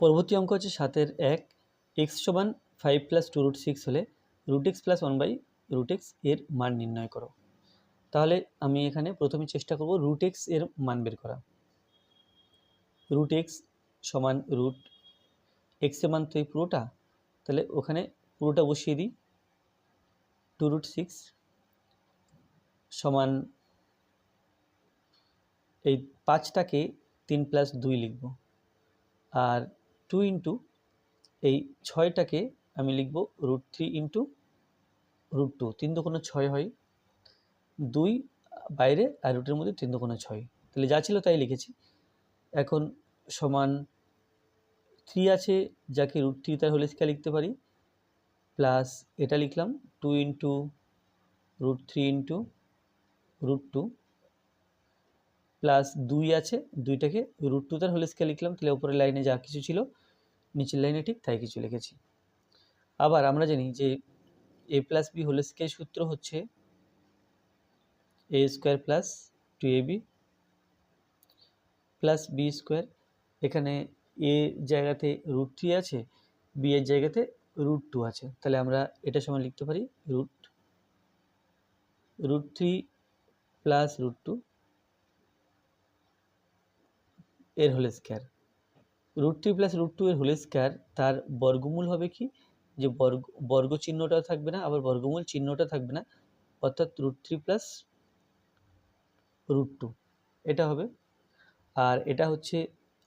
পরবর্তী অঙ্ক হচ্ছে সাতের এক এক্স সমান five plus two root six হলে root x plus one by root এক্সের মান নির্ণয় করো। তাহলে আমি এখানে প্রথমে চেষ্টা করব রুট এক্সের মান বের করা। রুট এক্স সমান রুট এক্সের মান তো এই পুরোটা, তাহলে ওখানে পুরোটা বসিয়ে দিই। টু রুট সিক্স সমান এই পাঁচটাকে তিন প্লাস দুই লিখব। আর টু ইন্টু এই ছয়টাকে আমি লিখব root three into root two তিন দোকানো ছয় হয়। দুই বাইরে আর রুটের মধ্যে তিন দোকানো ছয়। তাহলে যা ছিল তাই লিখেছি। এখন সমান থ্রি আছে, যাকে রুট থ্রি তার হোল স্কোয়ার লিখতে পারি। প্লাস এটা লিখলাম two into root three into root two plus দুই আছে, দুইটাকে রুট টু তার হোল স্কোয়ার লিখলাম, তাহলে উপরের লাইনে যা কিছু ছিল, নিচের লাইনে ঠিক তাই কিছু লিখেছি। আবার আমরা জানি যে a plus b whole square সূত্র হচ্ছে a square plus two a b plus b square এখানে এ জায়গাতে রুট থ্রি আছে বি এর জায়গাতে রুট টু আছে। তাহলে আমরা এটা সময় লিখতে পারি root root three plus root two এর whole square root three plus root two এর হোল স্কোয়ার তার বর্গমূল হবে কি? যে বর্গ বর্গ চিহ্নটা থাকবে না, আবার বর্গমূল চিহ্নটা থাকবে না, অর্থাৎ root three plus root two এটা হবে। আর এটা হচ্ছে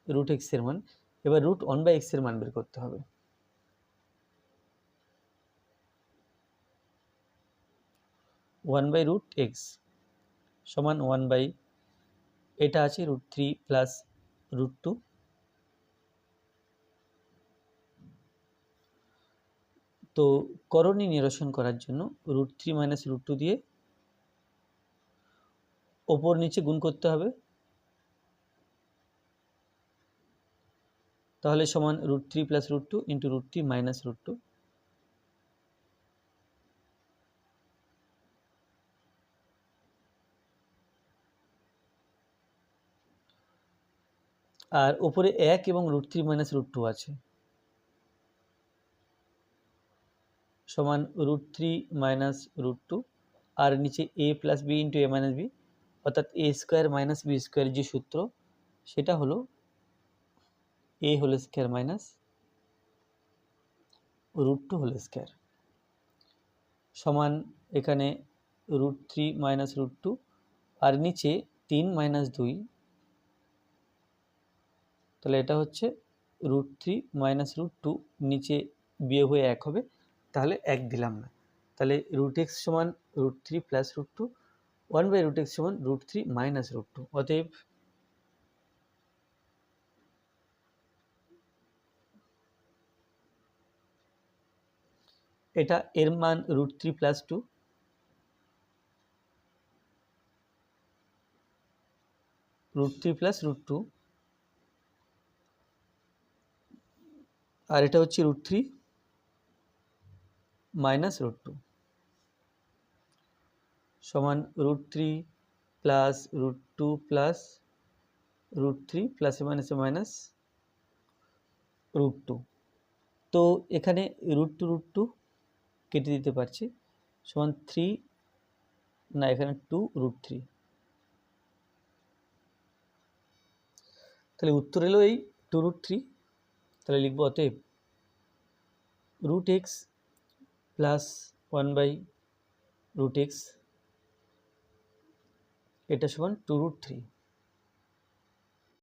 রুট এক্সের মান। এবার রুট ওয়ান বাই এক্সের মান বের করতে হবে। ওয়ান বাই রুট এক্স সমান ওয়ান বাই এটা আছে root three plus root. Two তো করণী নিরসন করার জন্য root three minus root two দিয়ে ওপর নিচে গুণ করতে হবে। তাহলে সমান root three plus root two into root three minus root two. আর ওপরে এক এবং root three minus root two আছে। সমান root three minus root two আর নিচে a plus b into a minus b অর্থাৎ a square minus b square যে সূত্র, সেটা হলো a whole square minus root two whole square সমান এখানে root three minus root two আর নিচে তিন মাইনাস দুই তাহলে এটা হচ্ছে root three minus root two নিচে বিয়ে হয়ে এক হবে, তাহলে এক দিলাম না। তাহলে রুট এক্স সমান root three plus root two one by root x সমান root three minus root two অতএব এটা এর মান root three plus two root three plus root two আর এটা হচ্ছে root three minus root two সমান root three plus root two plus root three প্লাসে মাইনাসে মাইনাস রুট টু তো এখানে রুট টু রুট টু কেটে দিতে পারছি। সমান থ্রি না, এখানে টু রুট থ্রি তাহলে উত্তর এলো এই টু রুট থ্রি তাহলে লিখব অতএব root x plus one by root x এটা সমান টু রুট থ্রি